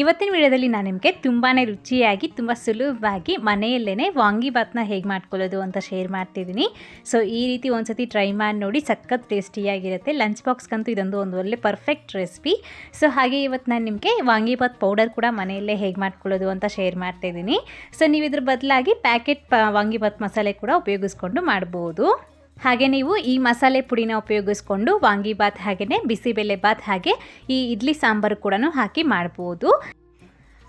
ಇವತ್ತಿನ ವಿಡಿಯೋದಲ್ಲಿ ನಾನು ನಿಮಗೆ ತುಂಬಾ ರುಚಿಯಾಗಿ, ತುಂಬ ಸುಲಭವಾಗಿ ಮನೆಯಲ್ಲೇ ವಾಂಗಿಬಾತ್ನ ಹೇಗೆ ಮಾಡ್ಕೊಳ್ಳೋದು ಅಂತ ಶೇರ್ ಮಾಡ್ತಿದ್ದೀನಿ. ಸೊ ಈ ರೀತಿ ಒಂದ್ಸತಿ ಟ್ರೈ ಮಾಡಿ ನೋಡಿ, ಸಖತ್ ಟೇಸ್ಟಿಯಾಗಿರುತ್ತೆ. ಲಂಚ್ ಬಾಕ್ಸ್ಗಂತೂ ಇದೊಂದು ಒಂದು ಒಳ್ಳೆ ಪರ್ಫೆಕ್ಟ್ ರೆಸಿಪಿ ಸೊ ಹಾಗೆ ಇವತ್ತು ನಾನು ನಿಮಗೆ ವಾಂಗಿಬಾತ್ ಪೌಡರ್ ಕೂಡ ಮನೆಯಲ್ಲೇ ಹೇಗೆ ಮಾಡ್ಕೊಳ್ಳೋದು ಅಂತ ಶೇರ್ ಮಾಡ್ತಿದ್ದೀನಿ. ಸೊ ನೀವು ಇದ್ರ ಬದಲಾಗಿ ಪ್ಯಾಕೆಟ್ ಪ ವಾಂಗಿಬಾತ್ ಮಸಾಲೆ ಕೂಡ ಉಪಯೋಗಿಸ್ಕೊಂಡು ಮಾಡ್ಬೋದು. ಹಾಗೆ ನೀವು ಈ ಮಸಾಲೆ ಪುಡಿನ ಉಪಯೋಗಿಸ್ಕೊಂಡು ವಾಂಗಿಬಾತ್ ಹಾಗೆಯೇ ಬಿಸಿಬೇಳೆ ಬಾತ್ ಹಾಗೆ ಈ ಇಡ್ಲಿ ಸಾಂಬಾರು ಕೂಡ ಹಾಕಿ ಮಾಡ್ಬೋದು.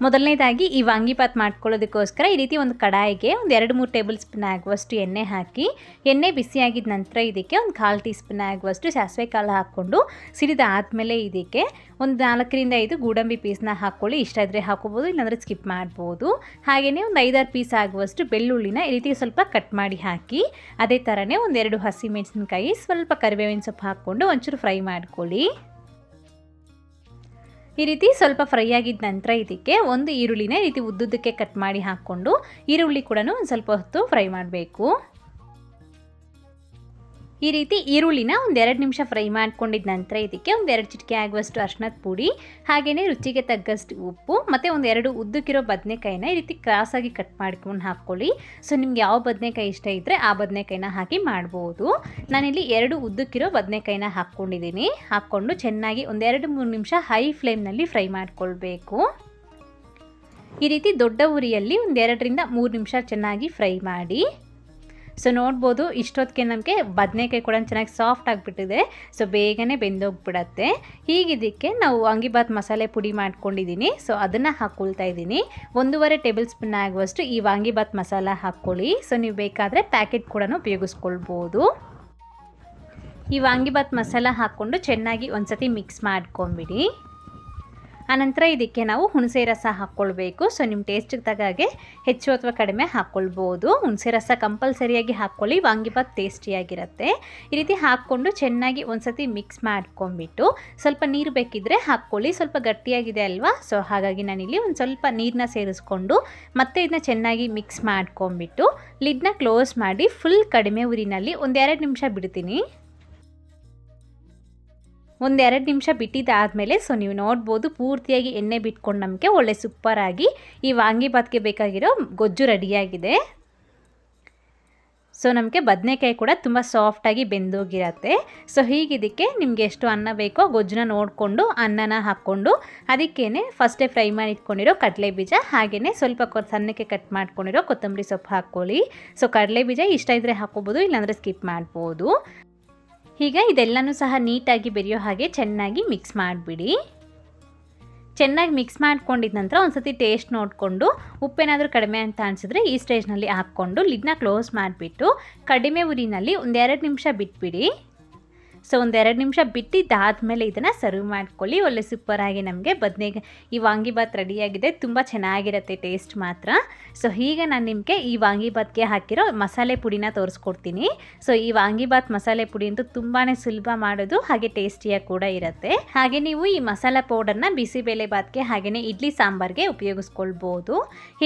ಮೊದಲನೇದಾಗಿ ಈ ವಾಂಗಿಪಾತ್ ಮಾಡ್ಕೊಳ್ಳೋದಕ್ಕೋಸ್ಕರ ಈ ರೀತಿ ಒಂದು ಕಡಾಯಿಗೆ ಒಂದು ಎರಡು ಮೂರು ಟೇಬಲ್ ಸ್ಪೂನ್ ಆಗುವಷ್ಟು ಎಣ್ಣೆ ಹಾಕಿ, ಎಣ್ಣೆ ಬಿಸಿಯಾಗಿದ್ದ ನಂತರ ಇದಕ್ಕೆ ಒಂದು ಕಾಲು ಟೀ ಸ್ಪೂನ್ ಆಗುವಷ್ಟು ಸಾಸಿವೆ ಕಾಳು ಹಾಕ್ಕೊಂಡು ಸಿಡಿದಾದಮೇಲೆ ಇದಕ್ಕೆ ಒಂದು ನಾಲ್ಕರಿಂದ ಐದು ಗೋಡಂಬಿ ಪೀಸ್ನ ಹಾಕ್ಕೊಳ್ಳಿ. ಇಷ್ಟ ಇದ್ದರೆ ಹಾಕೋಬೋದು ಇಲ್ಲಾಂದರೆ ಸ್ಕಿಪ್ ಮಾಡ್ಬೋದು. ಹಾಗೆಯೇ ಒಂದು ಐದಾರು ಪೀಸ್ ಆಗುವಷ್ಟು ಬೆಳ್ಳುಳ್ಳಿನ ಈ ರೀತಿ ಸ್ವಲ್ಪ ಕಟ್ ಮಾಡಿ ಹಾಕಿ, ಅದೇ ಥರನೇ ಒಂದೆರಡು ಹಸಿ ಮೆಣಸಿನ್ಕಾಯಿ, ಸ್ವಲ್ಪ ಕರಿಬೇವಿನ ಸೊಪ್ಪು ಹಾಕ್ಕೊಂಡು ಒಂಚೂರು ಫ್ರೈ ಮಾಡ್ಕೊಳ್ಳಿ. ಈ ರೀತಿ ಸ್ವಲ್ಪ ಫ್ರೈ ಆಗಿದ ನಂತರ ಇದಕ್ಕೆ ಒಂದು ಈರುಳ್ಳಿನ ರೀತಿ ಉದ್ದುದ್ದಕ್ಕೆ ಕಟ್ ಮಾಡಿ ಹಾಕ್ಕೊಂಡು ಈರುಳ್ಳಿ ಕೂಡ ಒಂದು ಸ್ವಲ್ಪ ಹೊತ್ತು ಫ್ರೈ ಮಾಡಬೇಕು. ಈ ರೀತಿ ಈರುಳ್ಳಿನ ಒಂದೆರಡು ನಿಮಿಷ ಫ್ರೈ ಮಾಡ್ಕೊಂಡಿದ್ದ ನಂತರ ಇದಕ್ಕೆ ಒಂದೆರಡು ಚಿಟಿಕೆ ಆಗುವಷ್ಟು ಅರ್ಶಿನದ ಪುಡಿ ಹಾಗೆಯೇ ರುಚಿಗೆ ತಗ್ಗಷ್ಟು ಉಪ್ಪು, ಮತ್ತು ಒಂದೆರಡು ಉದ್ದಕ್ಕಿರೋ ಬದನೆಕಾಯಿನ ಈ ರೀತಿ ಕ್ರಾಸಾಗಿ ಕಟ್ ಮಾಡ್ಕೊಂಡು ಹಾಕ್ಕೊಳ್ಳಿ ಸೊ, ನಿಮ್ಗೆ ಯಾವ ಬದನೆಕಾಯಿ ಇಷ್ಟ ಇದ್ದರೆ ಆ ಬದನೆಕಾಯಿನ ಹಾಕಿ ಮಾಡ್ಬೋದು. ನಾನಿಲ್ಲಿ ಎರಡು ಉದ್ದಕ್ಕಿರೋ ಬದನೆಕಾಯಿನ ಹಾಕ್ಕೊಂಡಿದ್ದೀನಿ. ಹಾಕ್ಕೊಂಡು ಚೆನ್ನಾಗಿ ಒಂದೆರಡು ಮೂರು ನಿಮಿಷ ಹೈ ಫ್ಲೇಮ್ನಲ್ಲಿ ಫ್ರೈ ಮಾಡ್ಕೊಳ್ಬೇಕು. ಈ ರೀತಿ ದೊಡ್ಡ ಉರಿಯಲ್ಲಿ ಒಂದೆರಡರಿಂದ ಮೂರು ನಿಮಿಷ ಚೆನ್ನಾಗಿ ಫ್ರೈ ಮಾಡಿ. ಸೊ ನೋಡ್ಬೋದು, ಇಷ್ಟೊತ್ತಿಗೆ ನಮಗೆ ಬದನೆಕಾಯಿ ಕೂಡ ಚೆನ್ನಾಗಿ ಸಾಫ್ಟ್ ಆಗಿಬಿಟ್ಟಿದೆ. ಸೊ ಬೇಗನೆ ಬೆಂದೋಗ್ಬಿಡತ್ತೆ. ಹೀಗಿದ್ದಕ್ಕೆ ನಾವು ಅಂಗಿಬಾತ್ ಮಸಾಲೆ ಪುಡಿ ಮಾಡ್ಕೊಂಡಿದ್ದೀನಿ ಸೊ ಅದನ್ನು ಹಾಕ್ಕೊಳ್ತಾ ಇದ್ದೀನಿ ಒಂದೂವರೆ ಟೇಬಲ್ ಸ್ಪೂನ್ ಆಗುವಷ್ಟು ಈ ವಾಂಗಿಬಾತ್ ಮಸಾಲ ಹಾಕ್ಕೊಳ್ಳಿ. ಸೊ ನೀವು ಬೇಕಾದರೆ ಪ್ಯಾಕೆಟ್ ಕೂಡ ಉಪಯೋಗಿಸ್ಕೊಳ್ಬೋದು. ಈ ವಾಂಗಿಬಾತ್ ಮಸಾಲ ಹಾಕ್ಕೊಂಡು ಚೆನ್ನಾಗಿ ಒಂದ್ಸತಿ ಮಿಕ್ಸ್ ಮಾಡ್ಕೊಂಬಿಡಿ. ಆನಂತರ ಇದಕ್ಕೆ ನಾವು ಹುಣಸೆ ರಸ ಹಾಕ್ಕೊಳ್ಬೇಕು. ಸೊ ನಿಮ್ಮ ಟೇಸ್ಟಿಗೆ ತಗಾಗೆ ಹೆಚ್ಚು ಅಥವಾ ಕಡಿಮೆ ಹಾಕ್ಕೊಳ್ಬೋದು. ಹುಣಸೆ ರಸ ಕಂಪಲ್ಸರಿಯಾಗಿ ಹಾಕ್ಕೊಳ್ಳಿ. ವಾಂಗಿಬಾತ್ ಟೇಸ್ಟಿಯಾಗಿರುತ್ತೆ. ಈ ರೀತಿ ಹಾಕ್ಕೊಂಡು ಚೆನ್ನಾಗಿ ಒಂದ್ಸತಿ ಮಿಕ್ಸ್ ಮಾಡ್ಕೊಂಡ್ಬಿಟ್ಟು ಸ್ವಲ್ಪ ನೀರು ಬೇಕಿದ್ದರೆ ಹಾಕ್ಕೊಳ್ಳಿ. ಸ್ವಲ್ಪ ಗಟ್ಟಿಯಾಗಿದೆ ಅಲ್ವಾ? ಸೊ ಹಾಗಾಗಿ ನಾನಿಲ್ಲಿ ಒಂದು ಸ್ವಲ್ಪ ನೀರನ್ನ ಸೇರಿಸ್ಕೊಂಡು ಮತ್ತೆ ಇದನ್ನ ಚೆನ್ನಾಗಿ ಮಿಕ್ಸ್ ಮಾಡ್ಕೊಂಬಿಟ್ಟು ಲಿಡ್ನ ಕ್ಲೋಸ್ ಮಾಡಿ ಫುಲ್ ಕಡಿಮೆ ಊರಿನಲ್ಲಿ ಒಂದೆರಡು ನಿಮಿಷ ಬಿಡ್ತೀನಿ. ಒಂದೆರಡು ನಿಮಿಷ ಬಿಟ್ಟಿದ್ದಾದಮೇಲೆ ಸೊ ನೀವು ನೋಡ್ಬೋದು ಪೂರ್ತಿಯಾಗಿ ಎಣ್ಣೆ ಬಿಟ್ಕೊಂಡು ನಮಗೆ ಒಳ್ಳೆ ಸೂಪರಾಗಿ ಈ ವಾಂಗಿಬಾತ್ಗೆ ಬೇಕಾಗಿರೋ ಗೊಜ್ಜು ರೆಡಿಯಾಗಿದೆ ಸೊ ನಮಗೆ ಬದನೆಕಾಯಿ ಕೂಡ ತುಂಬ ಸಾಫ್ಟಾಗಿ ಬೆಂದೋಗಿರತ್ತೆ. ಸೊ ಹೀಗಿದ್ದಕ್ಕೆ ನಿಮಗೆ ಎಷ್ಟು ಅನ್ನ ಬೇಕೋ ಗೊಜ್ಜನ್ನ ನೋಡಿಕೊಂಡು ಅನ್ನನ ಹಾಕ್ಕೊಂಡು ಅದಕ್ಕೇ ಫಸ್ಟೇ ಫ್ರೈ ಮಾಡಿ ಇಟ್ಕೊಂಡಿರೋ ಕಡಲೆ ಬೀಜ ಹಾಗೆಯೇ ಸ್ವಲ್ಪ ಸಣ್ಣಕ್ಕೆ ಕಟ್ ಮಾಡ್ಕೊಂಡಿರೋ ಕೊತ್ತಂಬರಿ ಸೊಪ್ಪು ಹಾಕ್ಕೊಳ್ಳಿ. ಸೊ ಕಡಲೆ ಬೀಜ ಇಷ್ಟ ಇದ್ದರೆ ಹಾಕ್ಕೋಬೋದು, ಇಲ್ಲಾಂದರೆ ಸ್ಕಿಪ್ ಮಾಡ್ಬೋದು. ಈಗ ಇದೆಲ್ಲನೂ ಸಹ ನೀಟಾಗಿ ಬೆರೆಯೋ ಹಾಗೆ ಚೆನ್ನಾಗಿ ಮಿಕ್ಸ್ ಮಾಡಿಬಿಡಿ. ಚೆನ್ನಾಗಿ ಮಿಕ್ಸ್ ಮಾಡ್ಕೊಂಡಿದ ನಂತರ ಒಂದು ಸತಿ ಟೇಸ್ಟ್ ನೋಡಿಕೊಂಡು ಉಪ್ಪೇನಾದರೂ ಕಡಿಮೆ ಅಂತ ಅನಿಸಿದ್ರೆ ಈ ಸ್ಟೇಜ್ನಲ್ಲಿ ಹಾಕ್ಕೊಂಡು ಲಿಡ್ನ ಕ್ಲೋಸ್ ಮಾಡಿಬಿಟ್ಟು ಕಡಿಮೆ ಉರಿನಲ್ಲಿ ಒಂದೆರಡು ನಿಮಿಷ ಬಿಟ್ಬಿಡಿ. ಸೊ ಒಂದೆರಡು ನಿಮಿಷ ಬಿಟ್ಟಿದ್ದಾದಮೇಲೆ ಇದನ್ನು ಸರ್ವ್ ಮಾಡ್ಕೊಳ್ಳಿ. ಒಳ್ಳೆ ಸೂಪರಾಗಿ ನಮಗೆ ಬದನೆ ಈ ವಾಂಗಿಬಾತ್ ರೆಡಿಯಾಗಿದೆ ತುಂಬ ಚೆನ್ನಾಗಿರುತ್ತೆ ಟೇಸ್ಟ್ ಮಾತ್ರ. ಸೊ ಈಗ ನಾನು ನಿಮಗೆ ಈ ವಾಂಗಿಬಾತ್ಗೆ ಹಾಕಿರೋ ಮಸಾಲೆ ಪುಡಿನ ತೋರಿಸ್ಕೊಡ್ತೀನಿ. ಸೊ ಈ ವಾಂಗಿಬಾತ್ ಮಸಾಲೆ ಪುಡಿ ಅಂತೂ ತುಂಬಾ ಸುಲಭ ಮಾಡೋದು, ಹಾಗೆ ಟೇಸ್ಟಿಯಾಗಿ ಕೂಡ ಇರುತ್ತೆ. ಹಾಗೆ ನೀವು ಈ ಮಸಾಲೆ ಪೌಡರ್ನ ಬಿಸಿಬೇಳೆ ಭಾತ್ಗೆ ಹಾಗೆಯೇ ಇಡ್ಲಿ ಸಾಂಬಾರ್ಗೆ ಉಪಯೋಗಿಸ್ಕೊಳ್ಬೋದು.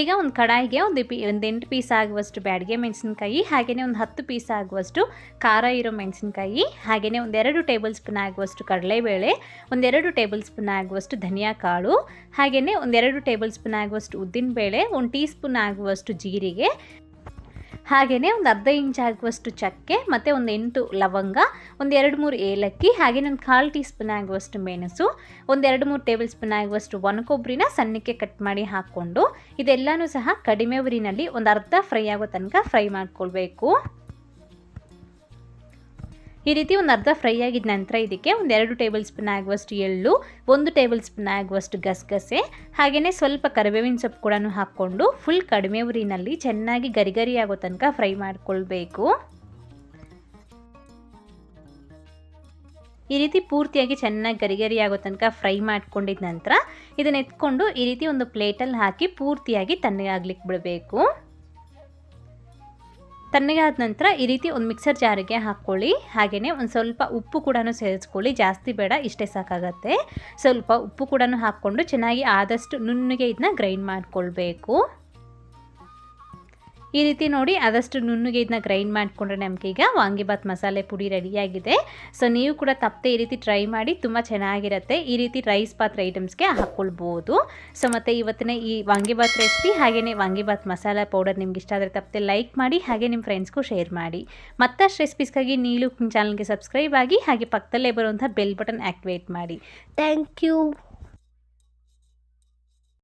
ಈಗ ಒಂದು ಕಡಾಯಿಗೆ ಒಂದು ಪಿ, ಒಂದು ಎಂಟು ಪೀಸ್ ಆಗುವಷ್ಟು ಬ್ಯಾಡಿಗೆ ಮೆಣಸಿನಕಾಯಿ ಹಾಗೆಯೇ ಒಂದು ಹತ್ತು ಪೀಸ್ ಆಗುವಷ್ಟು ಖಾರ ಇರೋ ಮೆಣಸಿನಕಾಯಿ ಹಾಗೆಯೇ ಒಂದೆರಡು ಟೇಬಲ್ ಸ್ಪೂನ್ ಆಗುವಷ್ಟು ಕಡಲೆಬೇಳೆ, ಒಂದೆರಡು ಟೇಬಲ್ ಸ್ಪೂನ್ ಆಗುವಷ್ಟು ಧನಿಯಾ ಕಾಳು, ಹಾಗೆಯೇ ಒಂದೆರಡು ಟೇಬಲ್ ಸ್ಪೂನ್ ಆಗುವಷ್ಟು ಉದ್ದಿನಬೇಳೆ, ಒಂದು ಟೀ ಸ್ಪೂನ್ ಆಗುವಷ್ಟು ಜೀರಿಗೆ, ಹಾಗೆಯೇ ಒಂದು ಅರ್ಧ ಇಂಚ್ ಆಗುವಷ್ಟು ಚಕ್ಕೆ, ಮತ್ತು ಒಂದು ಎಂಟು ಲವಂಗ, ಒಂದು ಎರಡು ಮೂರು ಏಲಕ್ಕಿ ಹಾಗೆ ಒಂದು ಕಾಲು ಟೀ ಸ್ಪೂನ್ ಆಗುವಷ್ಟು ಮೆಣಸು ಒಂದೆರಡು ಮೂರು ಟೇಬಲ್ ಸ್ಪೂನ್ ಆಗುವಷ್ಟು ಒಣಕೊಬ್ಬರಿನ ಸಣ್ಣಕ್ಕೆ ಕಟ್ ಮಾಡಿ ಹಾಕ್ಕೊಂಡು, ಇದೆಲ್ಲನೂ ಸಹ ಕಡಿಮೆ ಉರಿನಲ್ಲಿ ಒಂದು ಅರ್ಧ ಫ್ರೈ ಆಗೋ ತನಕ ಫ್ರೈ ಮಾಡ್ಕೊಳ್ಬೇಕು. ಈ ರೀತಿ ಒಂದು ಅರ್ಧ ಫ್ರೈ ಆಗಿದ ನಂತರ ಇದಕ್ಕೆ ಒಂದೆರಡು ಟೇಬಲ್ ಸ್ಪೂನ್ ಆಗುವಷ್ಟು ಎಳ್ಳು, ಒಂದು ಟೇಬಲ್ ಸ್ಪೂನ್ ಆಗುವಷ್ಟು ಗಸಗಸೆ, ಹಾಗೆಯೇ ಸ್ವಲ್ಪ ಕರಿಬೇವಿನ ಸೊಪ್ಪು ಕೂಡ ಹಾಕ್ಕೊಂಡು ಫುಲ್ ಕಡಿಮೆ ಉರಿನಲ್ಲಿ ಚೆನ್ನಾಗಿ ಗರಿಗರಿ ಆಗೋ ತನಕ ಫ್ರೈ ಮಾಡಿಕೊಳ್ಬೇಕು. ಈ ರೀತಿ ಪೂರ್ತಿಯಾಗಿ ಚೆನ್ನಾಗಿ ಗರಿಗರಿ ಆಗೋ ತನಕ ಫ್ರೈ ಮಾಡ್ಕೊಂಡಿದ ನಂತರ ಇದನ್ನ ಎತ್ಕೊಂಡು ಈ ರೀತಿ ಒಂದು ಪ್ಲೇಟಲ್ಲಿ ಹಾಕಿ ಪೂರ್ತಿಯಾಗಿ ತಣ್ಣಗಾಗ್ಲಿಕ್ಕೆ ಬಿಡಬೇಕು. ತಣ್ಣಗಾದ ನಂತರ ಈ ರೀತಿ ಒಂದು ಮಿಕ್ಸರ್ ಜಾರಿಗೆ ಹಾಕ್ಕೊಳ್ಳಿ. ಹಾಗೆಯೇ ಒಂದು ಸ್ವಲ್ಪ ಉಪ್ಪು ಕೂಡ ಸೇರಿಸ್ಕೊಳ್ಳಿ. ಜಾಸ್ತಿ ಬೇಡ, ಇಷ್ಟೇ ಸಾಕಾಗತ್ತೆ. ಸ್ವಲ್ಪ ಉಪ್ಪು ಕೂಡ ಹಾಕ್ಕೊಂಡು ಚೆನ್ನಾಗಿ ಆದಷ್ಟು ನುಣ್ಣಗೆ ಇದನ್ನ ಗ್ರೈಂಡ್ ಮಾಡಿಕೊಳ್ಬೇಕು. ಈ ರೀತಿ ನೋಡಿ ಆದಷ್ಟು ನುಣ್ಣಗೆ ಇದನ್ನ ಗ್ರೈಂಡ್ ಮಾಡಿಕೊಂಡ್ರೆ ನಮಗೆ ಈಗ ವಾಂಗಿಬಾತ್ ಮಸಾಲೆ ಪುಡಿ ರೆಡಿಯಾಗಿದೆ. ಸೊ ನೀವು ಕೂಡ ತಪ್ಪದೆ ಈ ರೀತಿ ಟ್ರೈ ಮಾಡಿ ತುಂಬ ಚೆನ್ನಾಗಿರುತ್ತೆ. ಈ ರೀತಿ ರೈಸ್ ಪಾತ್ರೆ ಐಟಮ್ಸ್ಗೆ ಹಾಕ್ಕೊಳ್ಬೋದು ಸೊ ಮತ್ತು ಇವತ್ತಿನ ಈ ವಾಂಗಿಬಾತ್ ರೆಸಿಪಿ ಹಾಗೆಯೇ ವಾಂಗಿಬಾತ್ ಮಸಾಲೆ ಪೌಡರ್ ನಿಮ್ಗೆ ಇಷ್ಟ ಆದರೆ ತಪ್ಪದೆ ಲೈಕ್ ಮಾಡಿ, ಹಾಗೆ ನಿಮ್ಮ ಫ್ರೆಂಡ್ಸ್ಗೂ ಶೇರ್ ಮಾಡಿ. ಮತ್ತಷ್ಟು ರೆಸಿಪೀಸ್ಗಾಗಿ ನೀಲು ಚಾನಲ್ಗೆ ಸಬ್ಸ್ಕ್ರೈಬ್ ಆಗಿ, ಹಾಗೆ ಪಕ್ಕದಲ್ಲೇ ಬರುವಂಥ ಬೆಲ್ ಬಟನ್ ಆ್ಯಕ್ಟಿವೇಟ್ ಮಾಡಿ. Thank you